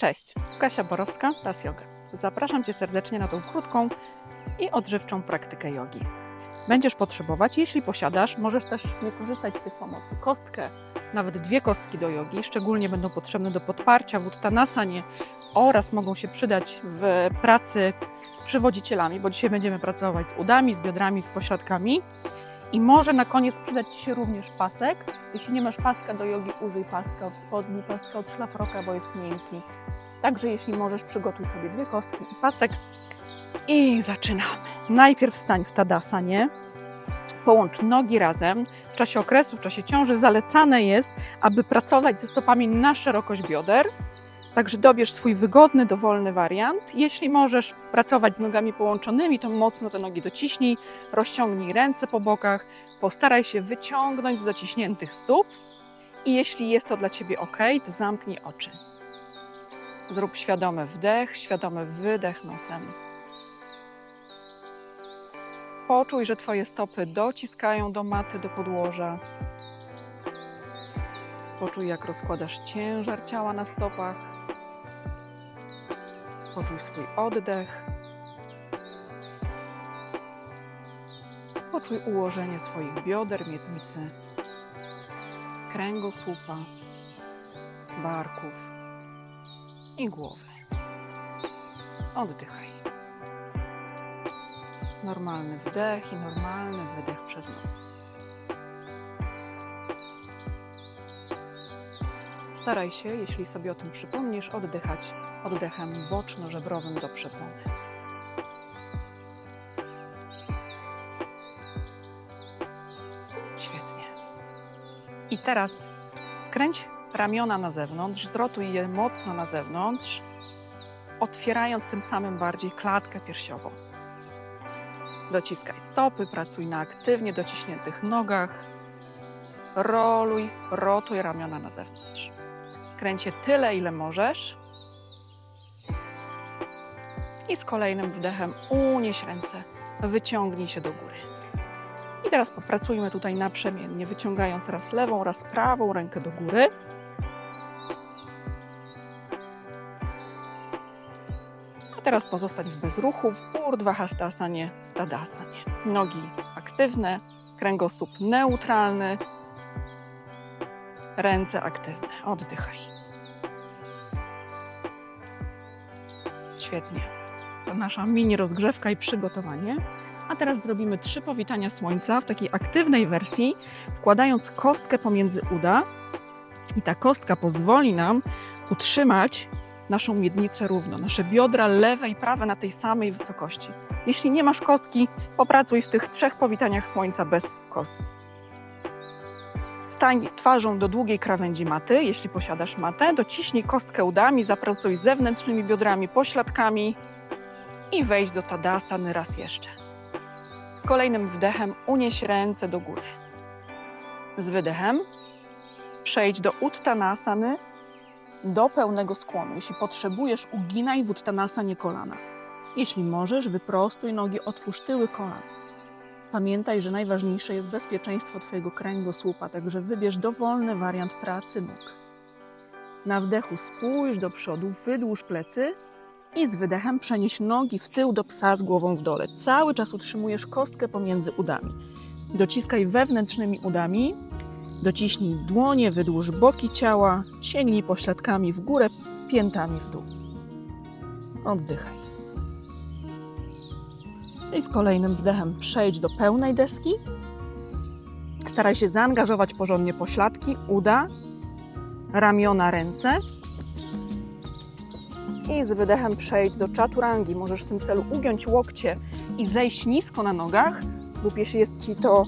Cześć, Kasia Borowska, Raz Yoga. Zapraszam Cię serdecznie na tą krótką i odżywczą praktykę jogi. Będziesz potrzebować, jeśli posiadasz, możesz też nie korzystać z tych pomocy. Kostkę, nawet dwie kostki do jogi, szczególnie będą potrzebne do podparcia w uttanasanie oraz mogą się przydać w pracy z przywodzicielami, bo dzisiaj będziemy pracować z udami, z biodrami, z pośladkami. I może na koniec przydać Ci się również pasek. Jeśli nie masz paska do jogi, użyj paska od spodni, paska od szlafroka, bo jest miękki. Także jeśli możesz, przygotuj sobie dwie kostki i pasek. I zaczynamy. Najpierw stań w tadasanie. Połącz nogi razem. W czasie okresu, w czasie ciąży zalecane jest, aby pracować ze stopami na szerokość bioder. Także dobierz swój wygodny, dowolny wariant. Jeśli możesz pracować z nogami połączonymi, to mocno te nogi dociśnij, rozciągnij ręce po bokach, postaraj się wyciągnąć z dociśniętych stóp. I jeśli jest to dla Ciebie ok, to zamknij oczy. Zrób świadomy wdech, świadomy wydech nosem. Poczuj, że Twoje stopy dociskają do maty, do podłoża. Poczuj, jak rozkładasz ciężar ciała na stopach. Poczuj swój oddech. Poczuj ułożenie swoich bioder, miednicy, kręgosłupa, barków i głowy. Oddychaj. Normalny wdech i normalny wydech przez nos. Staraj się, jeśli sobie o tym przypomnisz, oddychać oddechem boczno-żebrowym do przepony. Świetnie. I teraz skręć ramiona na zewnątrz, zrotuj je mocno na zewnątrz, otwierając tym samym bardziej klatkę piersiową. Dociskaj stopy, pracuj na aktywnie dociśniętych nogach. Roluj, rotuj ramiona na zewnątrz. Skręć je tyle, ile możesz. I z kolejnym wdechem unieś ręce, wyciągnij się do góry. I teraz popracujmy tutaj naprzemiennie, wyciągając raz lewą, raz prawą rękę do góry. A teraz pozostań w bezruchu w Urdhva Hastasanie, w Tadasanie. Nogi aktywne, kręgosłup neutralny, ręce aktywne. Oddychaj. Świetnie. To nasza mini rozgrzewka i przygotowanie. A teraz zrobimy trzy powitania słońca w takiej aktywnej wersji, wkładając kostkę pomiędzy uda. I ta kostka pozwoli nam utrzymać naszą miednicę równo, nasze biodra lewe i prawe na tej samej wysokości. Jeśli nie masz kostki, popracuj w tych trzech powitaniach słońca bez kostki. Stań twarzą do długiej krawędzi maty, jeśli posiadasz matę, dociśnij kostkę udami, zapracuj zewnętrznymi biodrami, pośladkami i wejdź do tadasany raz jeszcze. Z kolejnym wdechem unieś ręce do góry. Z wydechem przejdź do uttanasany, do pełnego skłonu. Jeśli potrzebujesz, uginaj w uttanasanie kolana. Jeśli możesz, wyprostuj nogi, otwórz tyły kolan. Pamiętaj, że najważniejsze jest bezpieczeństwo Twojego kręgosłupa, także wybierz dowolny wariant pracy nóg. Na wdechu spójrz do przodu, wydłuż plecy i z wydechem przenieś nogi w tył do psa z głową w dole. Cały czas utrzymujesz kostkę pomiędzy udami. Dociskaj wewnętrznymi udami, dociśnij dłonie, wydłuż boki ciała, sięgnij pośladkami w górę, piętami w dół. Oddychaj. I z kolejnym wdechem przejdź do pełnej deski. Staraj się zaangażować porządnie pośladki, uda, ramiona, ręce. I z wydechem przejdź do czaturangi. Możesz w tym celu ugiąć łokcie i zejść nisko na nogach, lub jeśli jest ci to,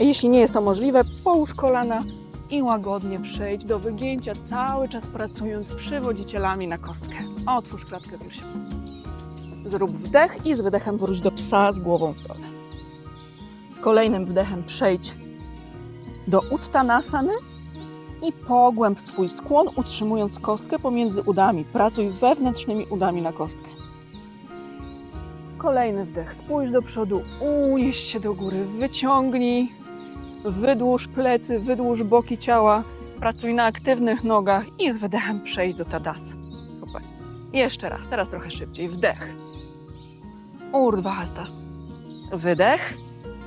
jeśli nie jest to możliwe, połóż kolana i łagodnie przejdź do wygięcia, cały czas pracując przywodzicielami na kostkę. Otwórz klatkę piersiową. Zrób wdech i z wydechem wróć do psa z głową w dole. Z kolejnym wdechem przejdź do uttanasany i pogłęb swój skłon, utrzymując kostkę pomiędzy udami. Pracuj wewnętrznymi udami na kostkę. Kolejny wdech. Spójrz do przodu, unieś się do góry, wyciągnij, wydłuż plecy, wydłuż boki ciała. Pracuj na aktywnych nogach i z wydechem przejdź do tadasa. Super. Jeszcze raz, teraz trochę szybciej. Wdech. Urdhva Hastasana. Wydech.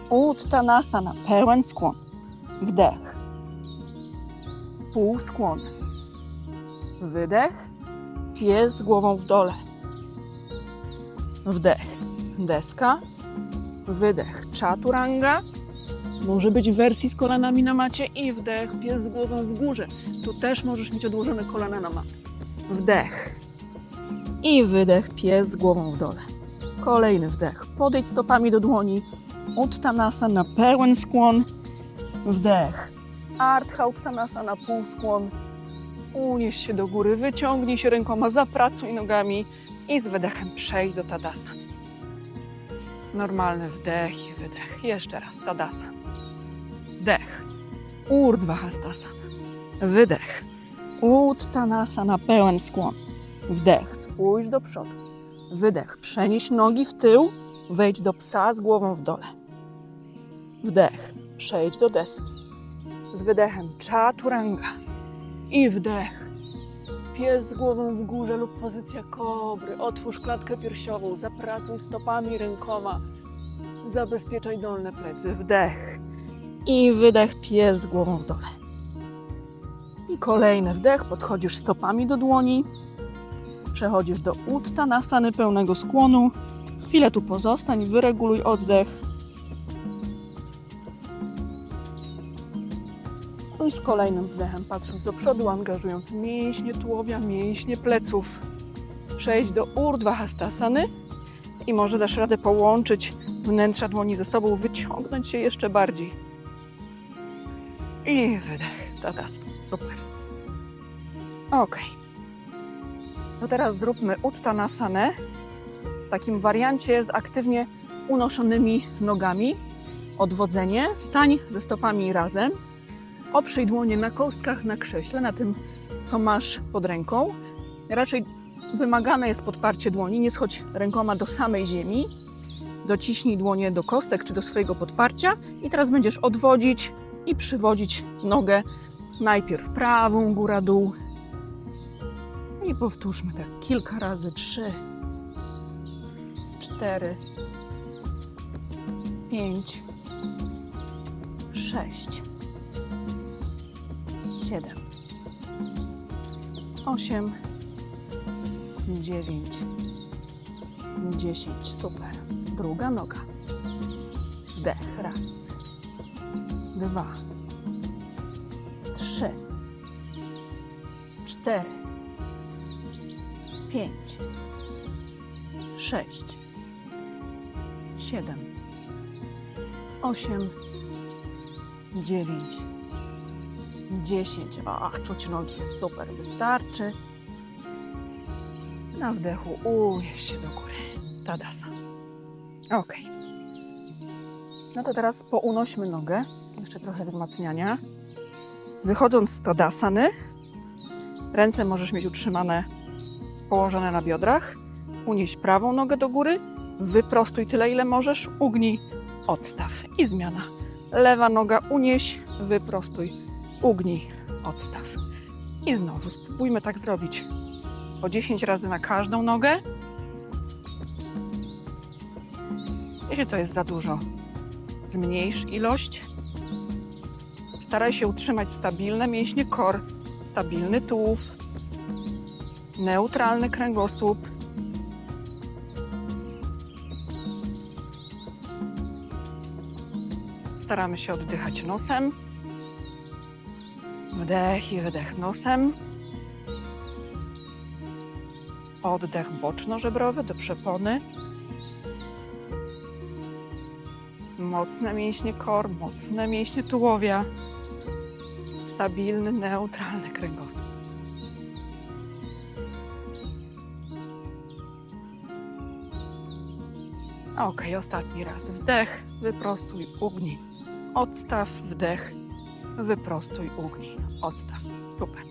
Uttanasana. Pełen skłon. Wdech. Pół skłon. Wydech. Pies z głową w dole. Wdech. Deska. Wydech. Chaturanga. Może być w wersji z kolanami na macie i wdech. Pies z głową w górze. Tu też możesz mieć odłożone kolana na matę. Wdech. I wydech. Pies z głową w dole. Kolejny wdech. Podejdź stopami do dłoni. Uttanasana na pełen skłon. Wdech. Ardha na pół skłon. Unieś się do góry, wyciągnij się rękoma, zapracuj nogami i z wydechem przejdź do Tadasana. Normalny wdech i wydech. Jeszcze raz Tadasana. Wdech. Urdhva Hastasana. Wydech. Uttanasana, pełen skłon. Wdech. Spójrz do przodu. Wydech. Przenieś nogi w tył. Wejdź do psa z głową w dole. Wdech. Przejdź do deski. Z wydechem chaturanga. I wdech. Pies z głową w górze lub pozycja kobry. Otwórz klatkę piersiową. Zapracuj stopami, rękoma. Zabezpieczaj dolne plecy. Wdech. I wydech. Pies z głową w dole. I kolejny wdech. Podchodzisz stopami do dłoni. Przechodzisz do uttanasany pełnego skłonu. Chwilę tu pozostań, wyreguluj oddech. No i z kolejnym wdechem, patrząc do przodu, angażując mięśnie tułowia, mięśnie pleców. Przejdź do Urdhva Hastasany i może dasz radę połączyć wnętrza dłoni ze sobą, wyciągnąć się jeszcze bardziej. I wydech. Tadasana. Super. Okej. No teraz zróbmy Uttanasanę w takim wariancie z aktywnie unoszonymi nogami. Odwodzenie. Stań ze stopami razem. Oprzyj dłonie na kostkach, na krześle, na tym, co masz pod ręką. Raczej wymagane jest podparcie dłoni. Nie schodź rękoma do samej ziemi. Dociśnij dłonie do kostek czy do swojego podparcia. I teraz będziesz odwodzić i przywodzić nogę najpierw prawą, góra, dół. I powtórzmy tak kilka razy. Trzy, cztery, pięć, sześć, siedem, osiem, dziewięć, dziesięć. Super. Druga noga. Wdech. Raz, dwa, trzy, cztery, pięć, sześć, siedem, osiem, dziewięć, dziesięć. Ach, czuć nogi, super, wystarczy. Na wdechu unieś się do góry. Tadasa. Ok. No to teraz pounośmy nogę. Jeszcze trochę wzmacniania. Wychodząc z tadasany, ręce możesz mieć utrzymane położone na biodrach. Unieś prawą nogę do góry, wyprostuj tyle, ile możesz, ugnij, odstaw i zmiana. Lewa noga unieś, wyprostuj, ugnij, odstaw. I znowu spróbujmy tak zrobić po 10 razy na każdą nogę. Jeśli to jest za dużo, zmniejsz ilość. Staraj się utrzymać stabilne mięśnie kor, stabilny tułów, neutralny kręgosłup. Staramy się oddychać nosem. Wdech i wydech nosem. Oddech boczno-żebrowy do przepony. Mocne mięśnie kor, mocne mięśnie tułowia. Stabilny, neutralny kręgosłup. Ok, ostatni raz. Wdech, wyprostuj, ugnij. Odstaw, wdech, wyprostuj, ugnij. Odstaw. Super.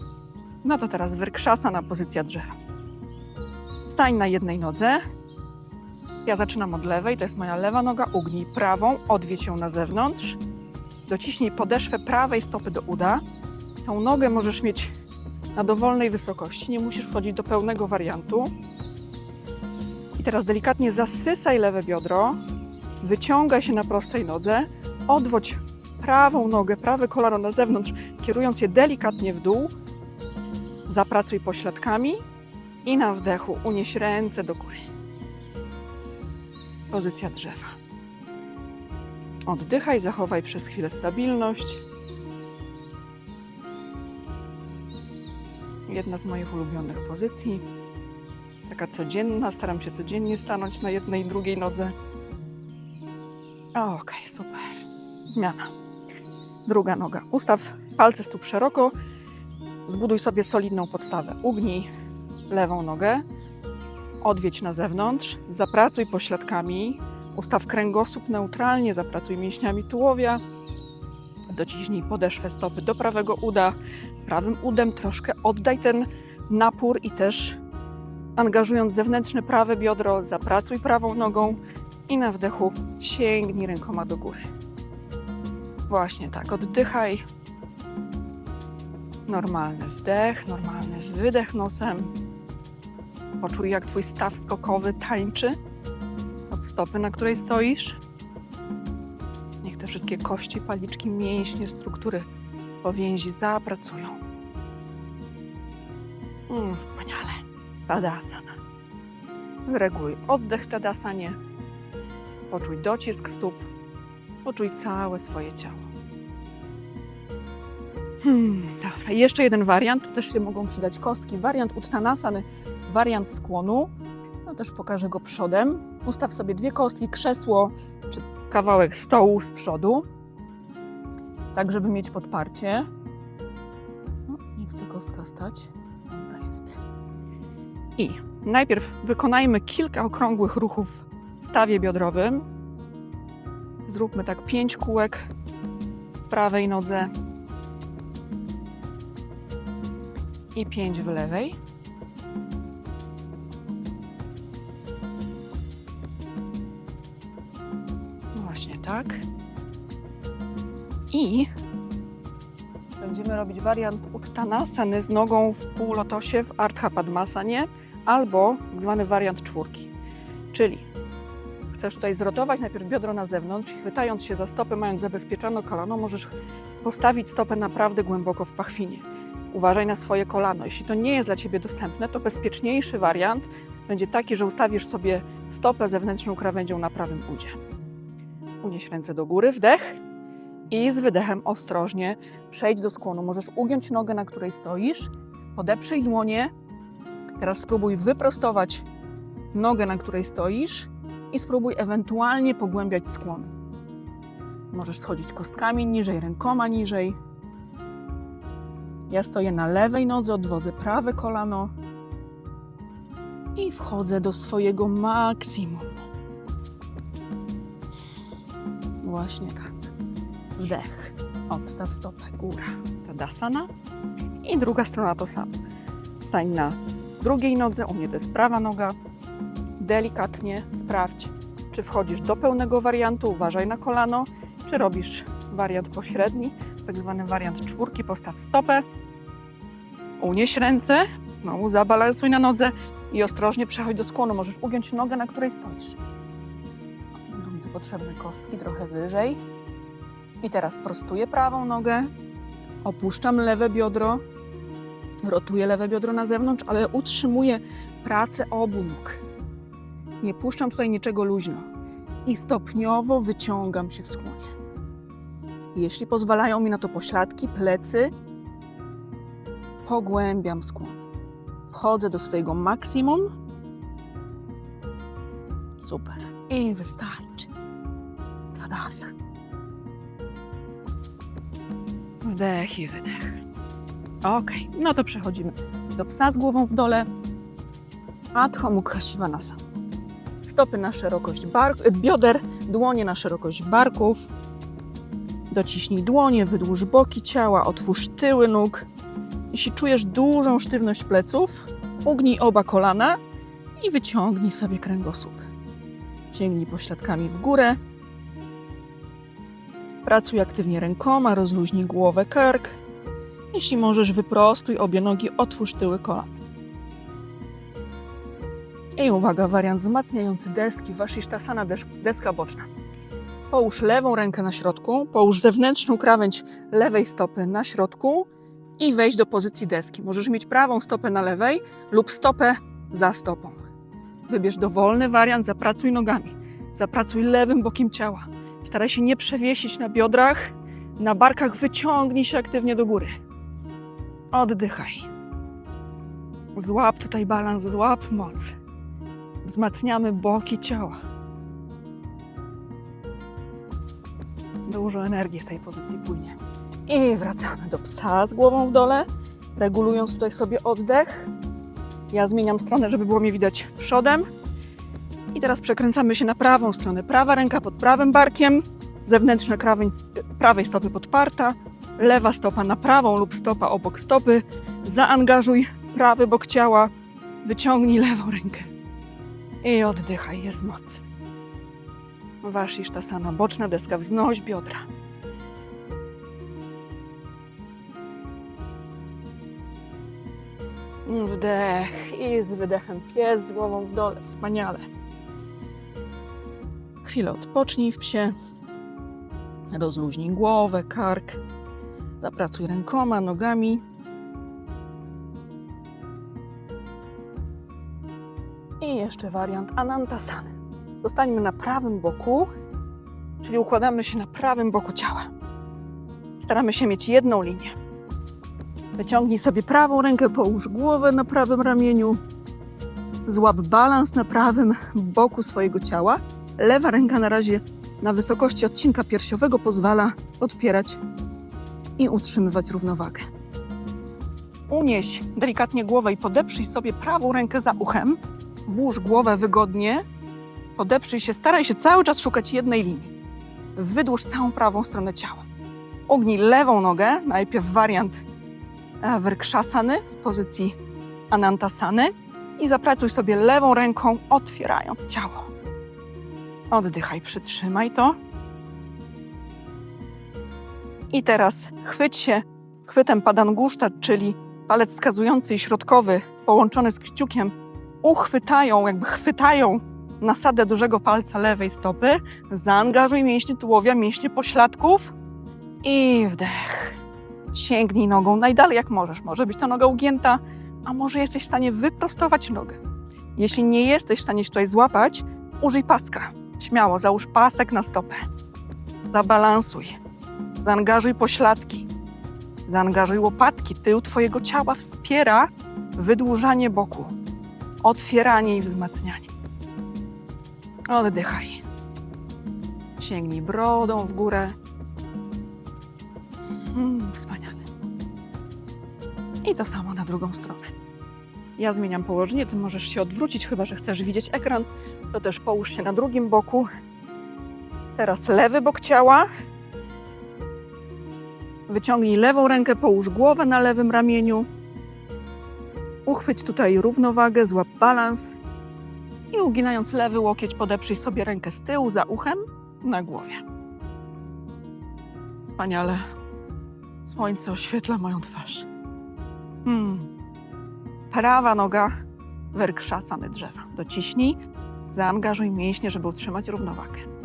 No to teraz wyrkszasa na pozycja drzewa. Stań na jednej nodze. Ja zaczynam od lewej, to jest moja lewa noga. Ugnij prawą, odwiedź ją na zewnątrz. Dociśnij podeszwę prawej stopy do uda. Tą nogę możesz mieć na dowolnej wysokości. Nie musisz wchodzić do pełnego wariantu. Teraz delikatnie zasysaj lewe biodro, wyciągaj się na prostej nodze, odwodź prawą nogę, prawe kolano na zewnątrz, kierując je delikatnie w dół. Zapracuj pośladkami i na wdechu unieś ręce do góry. Pozycja drzewa. Oddychaj, zachowaj przez chwilę stabilność. Jedna z moich ulubionych pozycji. Taka codzienna, staram się codziennie stanąć na jednej i drugiej nodze. Okej, super. Zmiana. Druga noga. Ustaw palce stóp szeroko. Zbuduj sobie solidną podstawę. Ugnij lewą nogę. Odwiedź na zewnątrz. Zapracuj pośladkami. Ustaw kręgosłup neutralnie. Zapracuj mięśniami tułowia. Dociśnij podeszwę stopy do prawego uda. Prawym udem troszkę oddaj ten napór i też angażując zewnętrzne prawe biodro, zapracuj prawą nogą i na wdechu sięgnij rękoma do góry. Właśnie tak, oddychaj. Normalny wdech, normalny wydech nosem. Poczuj, jak twój staw skokowy tańczy od stopy, na której stoisz. Niech te wszystkie kości, paliczki, mięśnie, struktury powięzi zapracują. Mm. Tadasana. Wyreguluj oddech w Tadasanie. Poczuj docisk stóp. Poczuj całe swoje ciało. Hmm, dobra, jeszcze jeden wariant. Tu też się mogą przydać kostki. Wariant Uttanasany, wariant skłonu. No też pokażę go przodem. Ustaw sobie dwie kostki, krzesło czy kawałek stołu z przodu. Tak, żeby mieć podparcie. No, nie chce kostka stać. Dobra, jest. I najpierw wykonajmy kilka okrągłych ruchów w stawie biodrowym. Zróbmy tak pięć kółek w prawej nodze i pięć w lewej. Właśnie tak. I będziemy robić wariant Uttanasany z nogą w półlotosie w Ardha Padmasanie albo zwany wariant czwórki. Czyli chcesz tutaj zrotować najpierw biodro na zewnątrz chwytając się za stopę, mając zabezpieczone kolano, możesz postawić stopę naprawdę głęboko w pachwinie. Uważaj na swoje kolano. Jeśli to nie jest dla Ciebie dostępne, to bezpieczniejszy wariant będzie taki, że ustawisz sobie stopę zewnętrzną krawędzią na prawym udzie. Unieś ręce do góry, wdech i z wydechem ostrożnie przejdź do skłonu. Możesz ugiąć nogę, na której stoisz, podeprzyj dłonie. Teraz spróbuj wyprostować nogę, na której stoisz i spróbuj ewentualnie pogłębiać skłon. Możesz schodzić kostkami niżej, rękoma niżej. Ja stoję na lewej nodze, odwodzę prawe kolano i wchodzę do swojego maksimum. Właśnie tak. Wdech. Odstaw stopę. Góra. Tadasana. I druga strona to samo. Stań na drugiej nodze. U mnie to jest prawa noga. Delikatnie sprawdź, czy wchodzisz do pełnego wariantu. Uważaj na kolano. Czy robisz wariant pośredni, tak zwany wariant czwórki. Postaw stopę. Unieś ręce. Znowu zabalansuj na nodze i ostrożnie przechodź do skłonu. Możesz ugiąć nogę, na której stoisz. Będą tu potrzebne kostki trochę wyżej. I teraz prostuję prawą nogę, opuszczam lewe biodro, rotuję lewe biodro na zewnątrz, ale utrzymuję pracę obu nóg. Nie puszczam tutaj niczego luźno i stopniowo wyciągam się w skłonie. Jeśli pozwalają mi na to pośladki, plecy, pogłębiam skłon. Wchodzę do swojego maksimum. Super. I wystarczy. Tadasana. Wdech i wydech. Ok, no to przechodzimy do psa z głową w dole. Adho Mukha Shivanasa. Stopy na szerokość bark, bioder, dłonie na szerokość barków. Dociśnij dłonie, wydłuż boki ciała, otwórz tyły nóg. Jeśli czujesz dużą sztywność pleców, ugnij oba kolana i wyciągnij sobie kręgosłup. Sięgnij pośladkami w górę, Pracuj aktywnie rękoma, rozluźnij głowę, kark Jeśli możesz, wyprostuj obie nogi, otwórz tyły kolan. I uwaga, wariant wzmacniający deski, Vasishtasana, desz- deska boczna. Połóż lewą rękę na środku, połóż zewnętrzną krawędź lewej stopy na środku i wejdź do pozycji deski. Możesz mieć prawą stopę na lewej lub stopę za stopą. Wybierz dowolny wariant, zapracuj nogami. Zapracuj lewym bokiem ciała. Staraj się nie przewiesić na biodrach, na barkach wyciągnij się aktywnie do góry. Oddychaj. Złap tutaj balans, złap moc. Wzmacniamy boki ciała. Dużo energii w tej pozycji płynie. I wracamy do psa z głową w dole, regulując tutaj sobie oddech. Ja zmieniam stronę, żeby było mnie widać przodem. I teraz przekręcamy się na prawą stronę. Prawa ręka pod prawym barkiem, zewnętrzna krawędź prawej stopy podparta, lewa stopa na prawą lub stopa obok stopy. Zaangażuj prawy bok ciała, wyciągnij lewą rękę. I oddychaj, jest moc. Vasishtasana, boczna deska, wznoś biodra. Wdech i z wydechem pies z głową w dole. Wspaniale. Chwilę odpocznij w psie. Rozluźnij głowę, kark. Zapracuj rękoma, nogami. I jeszcze wariant Anantasany. Zostańmy na prawym boku, czyli układamy się na prawym boku ciała. Staramy się mieć jedną linię. Wyciągnij sobie prawą rękę, połóż głowę na prawym ramieniu. Złap balans na prawym boku swojego ciała. Lewa ręka na razie na wysokości odcinka piersiowego pozwala odpierać i utrzymywać równowagę. Unieś delikatnie głowę i podeprzyj sobie prawą rękę za uchem. Włóż głowę wygodnie. Podeprzyj się, staraj się cały czas szukać jednej linii. Wydłuż całą prawą stronę ciała. Ugnij lewą nogę, najpierw wariant Vrkshasany w pozycji Anantasany i zapracuj sobie lewą ręką, otwierając ciało. Oddychaj, przytrzymaj to. I teraz chwyć się chwytem padanguszta, czyli palec wskazujący i środkowy połączony z kciukiem, uchwytają, jakby chwytają nasadę dużego palca lewej stopy. Zaangażuj mięśnie tułowia, mięśnie pośladków i wdech. Sięgnij nogą najdalej jak możesz. Może być to noga ugięta, a może jesteś w stanie wyprostować nogę. Jeśli nie jesteś w stanie się tutaj złapać, użyj paska. Śmiało, załóż pasek na stopę. Zabalansuj. Zaangażuj pośladki. Zaangażuj łopatki. Tył Twojego ciała wspiera wydłużanie boku, otwieranie i wzmacnianie. Oddychaj. Sięgnij brodą w górę. Mm, wspaniale. I to samo na drugą stronę. Ja zmieniam położenie, ty możesz się odwrócić, chyba że chcesz widzieć ekran. To też połóż się na drugim boku. Teraz lewy bok ciała. Wyciągnij lewą rękę, połóż głowę na lewym ramieniu. Uchwyć tutaj równowagę, złap balans. I uginając lewy łokieć, podeprzyj sobie rękę z tyłu za uchem na głowie. Wspaniale. Słońce oświetla moją twarz. Hmm. Prawa noga werkrzasany drzewa. Dociśnij, zaangażuj mięśnie, żeby utrzymać równowagę.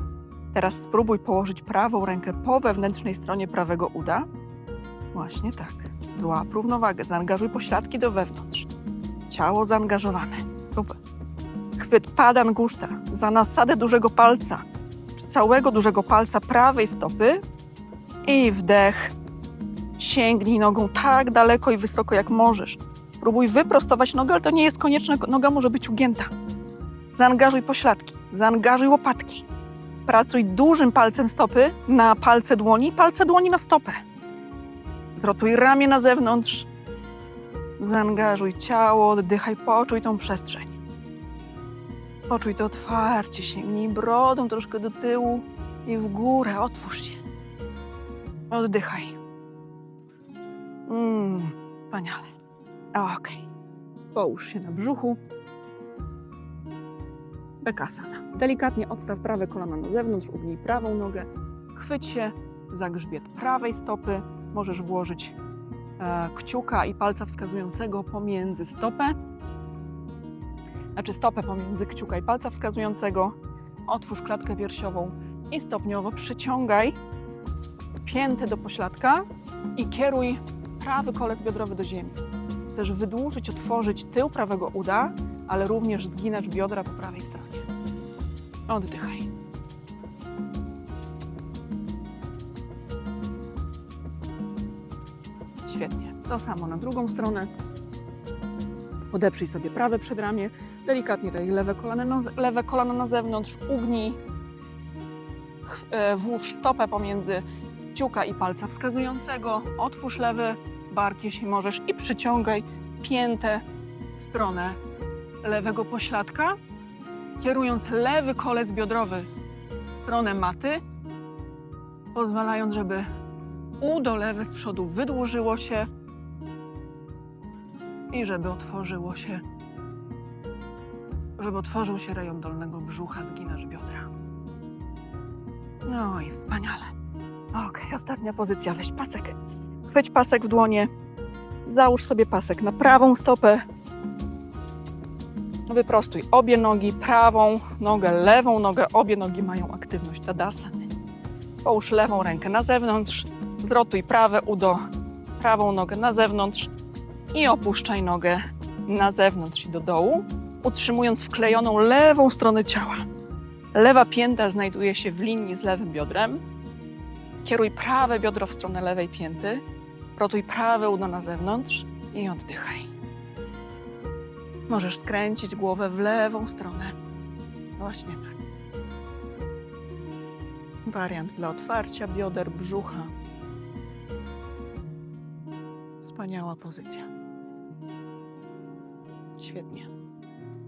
Teraz spróbuj położyć prawą rękę po wewnętrznej stronie prawego uda. Właśnie tak. Złap równowagę, zaangażuj pośladki do wewnątrz. Ciało zaangażowane. Super. Chwyt padan guszta za nasadę dużego palca, czy całego dużego palca prawej stopy i wdech. Sięgnij nogą tak daleko i wysoko jak możesz. Spróbuj wyprostować nogę, ale to nie jest konieczne, noga może być ugięta. Zaangażuj pośladki, zaangażuj łopatki. Pracuj dużym palcem stopy na palce dłoni, palce dłoni na stopę. Zrotuj ramię na zewnątrz. Zaangażuj ciało, oddychaj, poczuj tą przestrzeń. Poczuj to otwarcie, sięgnij brodą troszkę do tyłu i w górę, otwórz się. Oddychaj. Mmm, wspaniale. Okej. Połóż się na brzuchu. Delikatnie odstaw prawe kolano na zewnątrz, ugnij prawą nogę. Chwyć się za grzbiet prawej stopy. Możesz włożyć e, kciuka i palca wskazującego pomiędzy stopę, znaczy stopę pomiędzy kciuka i palca wskazującego. Otwórz klatkę piersiową i stopniowo przyciągaj piętę do pośladka i kieruj prawy kolec biodrowy do ziemi. Chcesz wydłużyć, otworzyć tył prawego uda, ale również zginać biodra po prawej stronie. Oddychaj. Świetnie. To samo na drugą stronę. Podeprzyj sobie prawe przedramię, delikatnie daj lewe kolano na, lewe kolano na zewnątrz, ugnij, e, włóż stopę pomiędzy kciuka i palca wskazującego, otwórz lewy bark, jeśli możesz, i przyciągaj piętę w stronę lewego pośladka, kierując lewy kolec biodrowy w stronę maty, pozwalając, żeby udo lewe z przodu wydłużyło się i żeby otworzyło się, żeby otworzył się rejon dolnego brzucha, zginasz biodra. No i wspaniale. Okej, ostatnia pozycja. Weź pasek. Chwyć pasek w dłonie. Załóż sobie pasek na prawą stopę. Wyprostuj obie nogi, prawą nogę, lewą nogę. Obie nogi mają aktywność tadasany. Połóż lewą rękę na zewnątrz. Zwrotuj prawe udo, prawą nogę na zewnątrz i opuszczaj nogę na zewnątrz i do dołu, utrzymując wklejoną lewą stronę ciała. Lewa pięta znajduje się w linii z lewym biodrem. Kieruj prawe biodro w stronę lewej pięty. Rotuj prawe udo na zewnątrz i oddychaj. Możesz skręcić głowę w lewą stronę. Właśnie tak. Wariant dla otwarcia bioder brzucha. Wspaniała pozycja. Świetnie.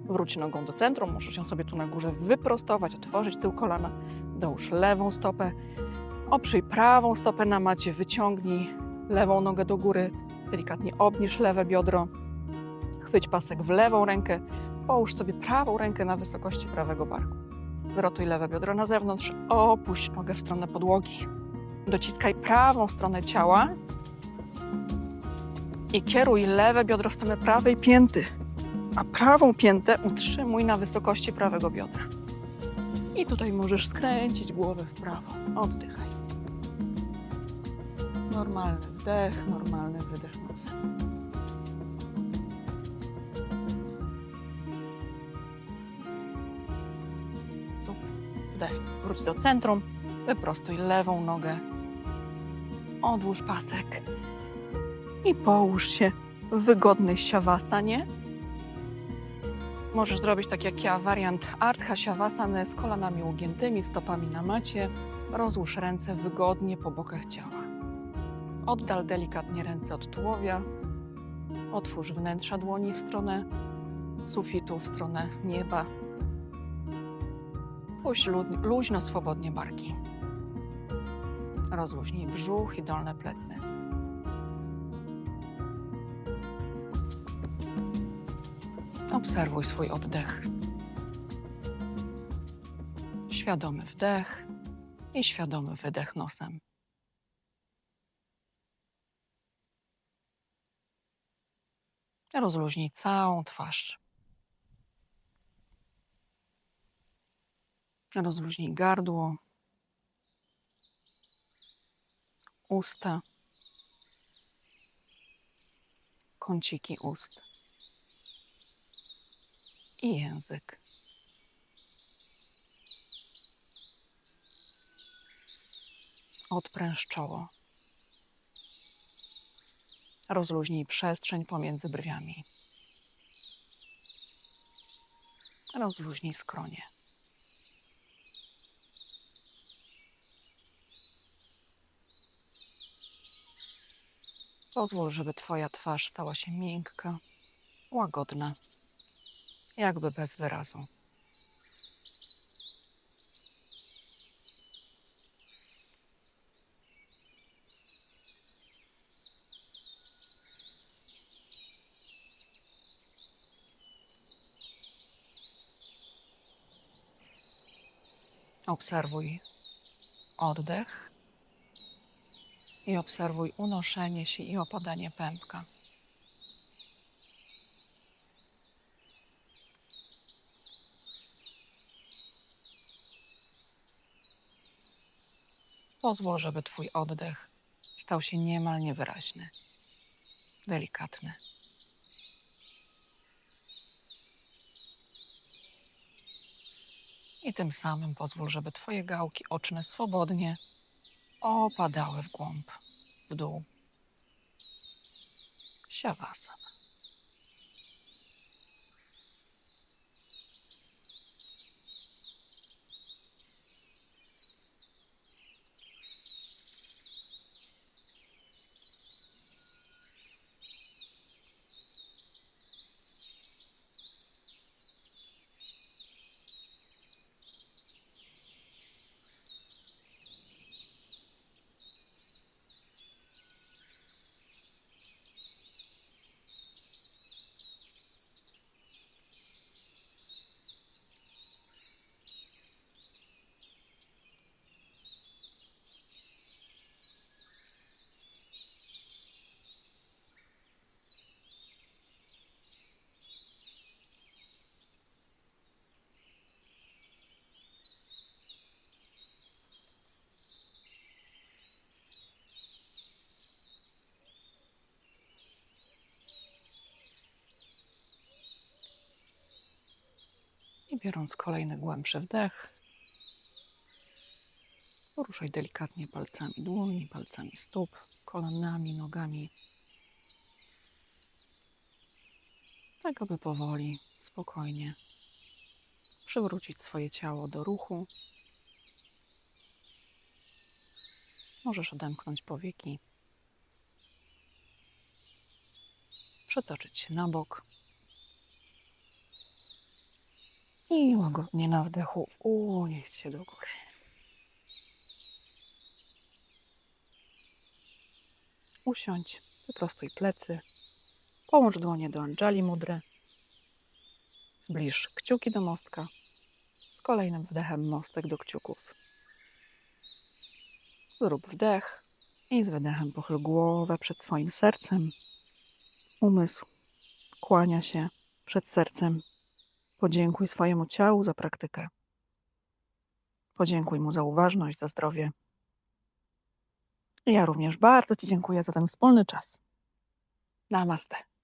Wróć nogą do centrum, możesz ją sobie tu na górze wyprostować, otworzyć tył kolana. Dołóż lewą stopę. Oprzyj prawą stopę na macie, wyciągnij lewą nogę do góry, delikatnie obniż lewe biodro. Chwyć pasek w lewą rękę, połóż sobie prawą rękę na wysokości prawego barku. Wyrotuj lewe biodro na zewnątrz, opuść nogę w stronę podłogi. Dociskaj prawą stronę ciała i kieruj lewe biodro w stronę prawej pięty, a prawą piętę utrzymuj na wysokości prawego biodra. I tutaj możesz skręcić głowę w prawo. Oddychaj. Normalny wdech, normalny wydech nosem. Wdech. Wróć do centrum. Wyprostuj lewą nogę. Odłóż pasek. I połóż się w wygodnej siawasanie. Możesz zrobić tak jak ja, wariant Ardha Siavasany z kolanami ugiętymi, stopami na macie. Rozłóż ręce wygodnie po bokach ciała. Oddal delikatnie ręce od tułowia. Otwórz wnętrza dłoni w stronę sufitu, w stronę nieba. Puść lu- luźno, swobodnie barki. Rozluźnij brzuch i dolne plecy. Obserwuj swój oddech. Świadomy wdech i świadomy wydech nosem. Rozluźnij całą twarz. Rozluźnij gardło, usta, kąciki ust i język. Odpręż czoło. Rozluźnij przestrzeń pomiędzy brwiami. Rozluźnij skronie. Pozwól, żeby Twoja twarz stała się miękka, łagodna, jakby bez wyrazu. Obserwuj oddech I obserwuj unoszenie się i opadanie pępka. Pozwól, żeby Twój oddech stał się niemal niewyraźny, delikatny. I tym samym pozwól, żeby Twoje gałki oczne swobodnie opadały w głąb, w dół. Siawasana. Biorąc kolejny głębszy wdech, poruszaj delikatnie palcami dłoni, palcami stóp, kolanami, nogami. Tak, aby powoli, spokojnie przywrócić swoje ciało do ruchu. Możesz odemknąć powieki, przetoczyć się na bok. I łagodnie na wdechu unieść się do góry. Usiądź, wyprostuj plecy, połącz dłonie do Anjali Mudry, zbliż kciuki do mostka, z kolejnym wdechem mostek do kciuków. Zrób wdech i z wydechem pochyl głowę przed swoim sercem. Umysł kłania się przed sercem Podziękuj swojemu ciału za praktykę. Podziękuj mu za uważność, za zdrowie. Ja również bardzo Ci dziękuję za ten wspólny czas. Namaste.